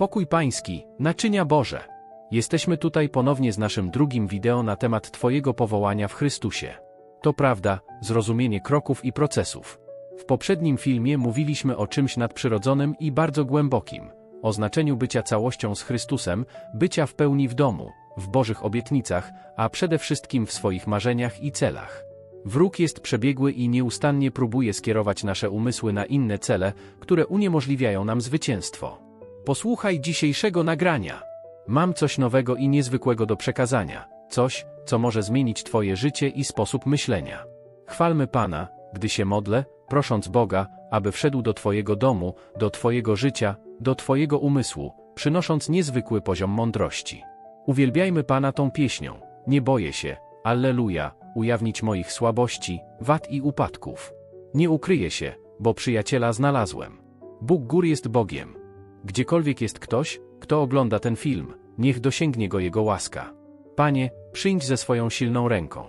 Pokój Pański, naczynia Boże. Jesteśmy tutaj ponownie z naszym drugim wideo na temat Twojego powołania w Chrystusie. To prawda, zrozumienie kroków i procesów. W poprzednim filmie mówiliśmy o czymś nadprzyrodzonym i bardzo głębokim, o znaczeniu bycia całością z Chrystusem, bycia w pełni w domu, w Bożych obietnicach, a przede wszystkim w swoich marzeniach i celach. Wróg jest przebiegły i nieustannie próbuje skierować nasze umysły na inne cele, które uniemożliwiają nam zwycięstwo. Posłuchaj dzisiejszego nagrania. Mam coś nowego i niezwykłego do przekazania, coś, co może zmienić Twoje życie i sposób myślenia. Chwalmy Pana, gdy się modlę, prosząc Boga, aby wszedł do Twojego domu, do Twojego życia, do Twojego umysłu, przynosząc niezwykły poziom mądrości. Uwielbiajmy Pana tą pieśnią. Nie boję się, Alleluja, ujawnić moich słabości, wad i upadków. Nie ukryję się, bo przyjaciela znalazłem. Bóg gór jest Bogiem. Gdziekolwiek jest ktoś, kto ogląda ten film, niech dosięgnie go Jego łaska. Panie, przyjdź ze swoją silną ręką.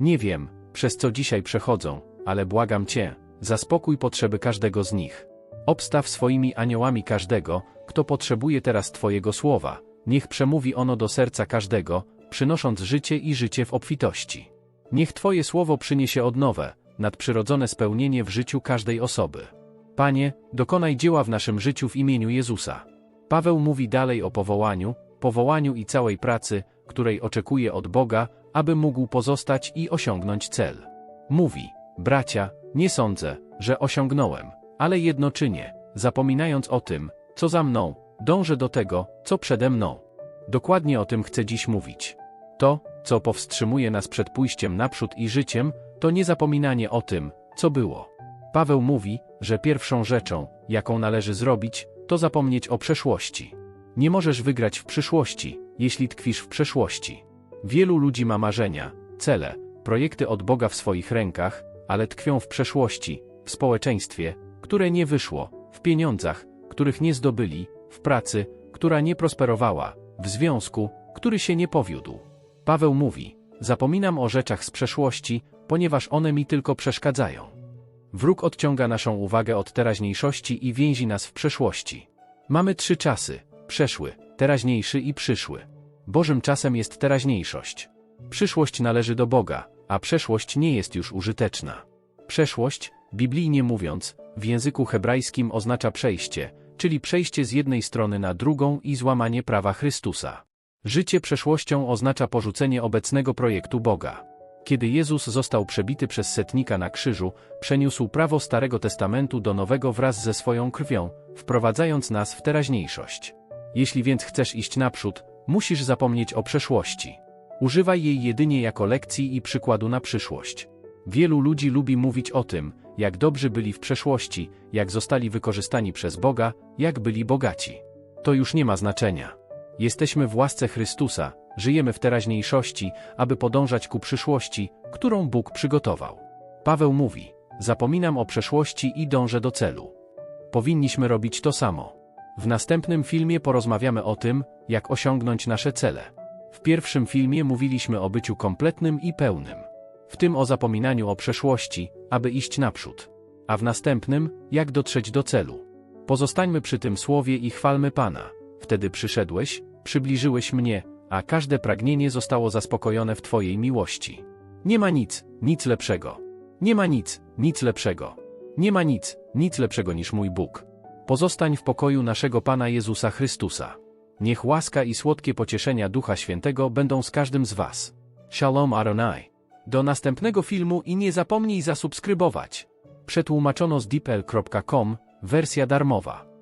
Nie wiem, przez co dzisiaj przechodzą, ale błagam Cię, zaspokój potrzeby każdego z nich. Obstaw swoimi aniołami każdego, kto potrzebuje teraz Twojego słowa, niech przemówi ono do serca każdego, przynosząc życie i życie w obfitości. Niech Twoje słowo przyniesie odnowę, nadprzyrodzone spełnienie w życiu każdej osoby. Panie, dokonaj dzieła w naszym życiu w imieniu Jezusa. Paweł mówi dalej o powołaniu, powołaniu i całej pracy, której oczekuje od Boga, aby mógł pozostać i osiągnąć cel. Mówi, bracia, nie sądzę, że osiągnąłem, ale jedno czynię, zapominając o tym, co za mną, dążę do tego, co przede mną. Dokładnie o tym chcę dziś mówić. To, co powstrzymuje nas przed pójściem naprzód i życiem, to niezapominanie o tym, co było. Paweł mówi, że pierwszą rzeczą, jaką należy zrobić, to zapomnieć o przeszłości. Nie możesz wygrać w przyszłości, jeśli tkwisz w przeszłości. Wielu ludzi ma marzenia, cele, projekty od Boga w swoich rękach, ale tkwią w przeszłości, w społeczeństwie, które nie wyszło, w pieniądzach, których nie zdobyli, w pracy, która nie prosperowała, w związku, który się nie powiódł. Paweł mówi: Zapominam o rzeczach z przeszłości, ponieważ one mi tylko przeszkadzają. Wróg odciąga naszą uwagę od teraźniejszości i więzi nas w przeszłości. Mamy trzy czasy: przeszły, teraźniejszy i przyszły. Bożym czasem jest teraźniejszość. Przyszłość należy do Boga, a przeszłość nie jest już użyteczna. Przeszłość, biblijnie mówiąc, w języku hebrajskim oznacza przejście, czyli przejście z jednej strony na drugą i złamanie prawa Chrystusa. Życie przeszłością oznacza porzucenie obecnego projektu Boga. Kiedy Jezus został przebity przez setnika na krzyżu, przeniósł prawo Starego Testamentu do Nowego wraz ze swoją krwią, wprowadzając nas w teraźniejszość. Jeśli więc chcesz iść naprzód, musisz zapomnieć o przeszłości. Używaj jej jedynie jako lekcji i przykładu na przyszłość. Wielu ludzi lubi mówić o tym, jak dobrzy byli w przeszłości, jak zostali wykorzystani przez Boga, jak byli bogaci. To już nie ma znaczenia. Jesteśmy w łasce Chrystusa, żyjemy w teraźniejszości, aby podążać ku przyszłości, którą Bóg przygotował. Paweł mówi: Zapominam o przeszłości i dążę do celu. Powinniśmy robić to samo. W następnym filmie porozmawiamy o tym, jak osiągnąć nasze cele. W pierwszym filmie mówiliśmy o byciu kompletnym i pełnym. W tym o zapominaniu o przeszłości, aby iść naprzód. A w następnym, jak dotrzeć do celu. Pozostańmy przy tym słowie i chwalmy Pana. Wtedy przyszedłeś, przybliżyłeś mnie, a każde pragnienie zostało zaspokojone w Twojej miłości. Nie ma nic, nic lepszego. Nie ma nic, nic lepszego. Nie ma nic, nic lepszego niż mój Bóg. Pozostań w pokoju naszego Pana Jezusa Chrystusa. Niech łaska i słodkie pocieszenia Ducha Świętego będą z każdym z Was. Shalom Aronai. Do następnego filmu i nie zapomnij zasubskrybować. Przetłumaczono z deepl.com, wersja darmowa.